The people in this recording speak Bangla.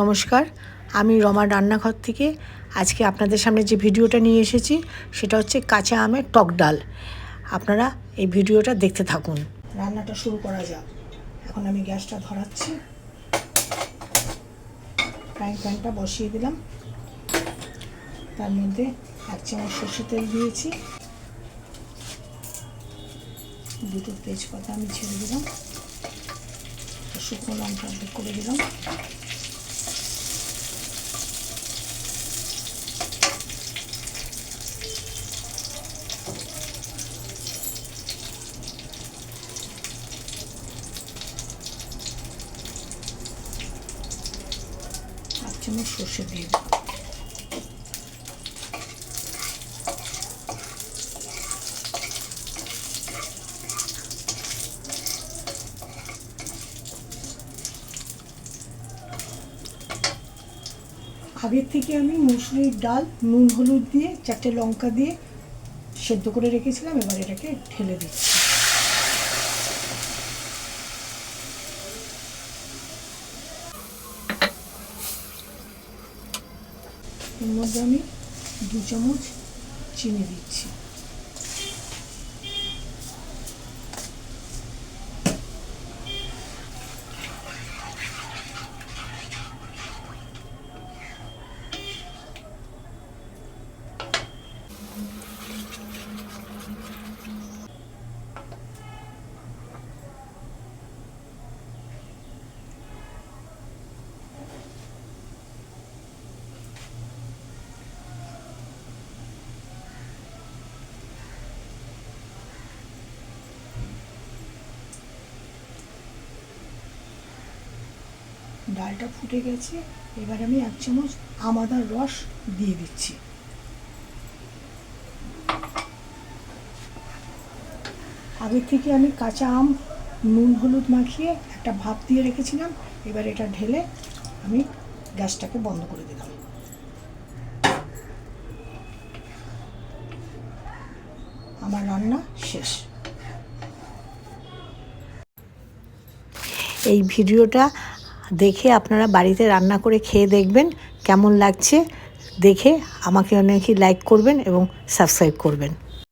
নমস্কার, আমি রমা রান্নাঘর থেকে। আজকে আপনাদের সামনে যে ভিডিওটা নিয়ে এসেছি, সেটা হচ্ছে কাঁচা আমের টক ডাল। আপনারা এই ভিডিওটা দেখতে থাকুন। রান্নাটা শুরু করা যাক। এখন আমি গ্যাসটা ধরাচ্ছি। ফ্রাইং প্যানটা বসিয়ে দিলাম। তার মধ্যে এক চামচ সর্ষে তেল দিয়েছি। দুটো তেজপাতা আমি ছেড়ে দিলাম। শুকনো লঙ্কা করে দিলাম এক চামচ সর্ষে দিয়ে দিলাম আগের থেকে আমি মুসুরির ডাল, নুন, হলুদ দিয়ে, চারটে লঙ্কা দিয়ে সেদ্ধ করে রেখেছিলাম, এবার এটাকে ঢেলে দিচ্ছি। এর মধ্যে আমি দু চামচ চিনি দিচ্ছি। ডালটা ফুটে গেছে, এবার আমি এক চামচ আমাদার রস দিয়ে দিচ্ছি। আগের থেকে আমি কাঁচা আম, নুন, হলুদ মাখিয়ে একটা ভাপ দিয়ে রেখেছিলাম, এবার এটা ঢেলে আমি গ্যাসটাকে বন্ধ করে দিলাম। আমার রান্না শেষ। এই ভিডিওটা দেখে আপনারা বাড়িতে রান্না করে খেয়ে দেখবেন কেমন লাগছে। দেখে আমাকে অনেকে লাইক করবেন এবং সাবস্ক্রাইব করবেন।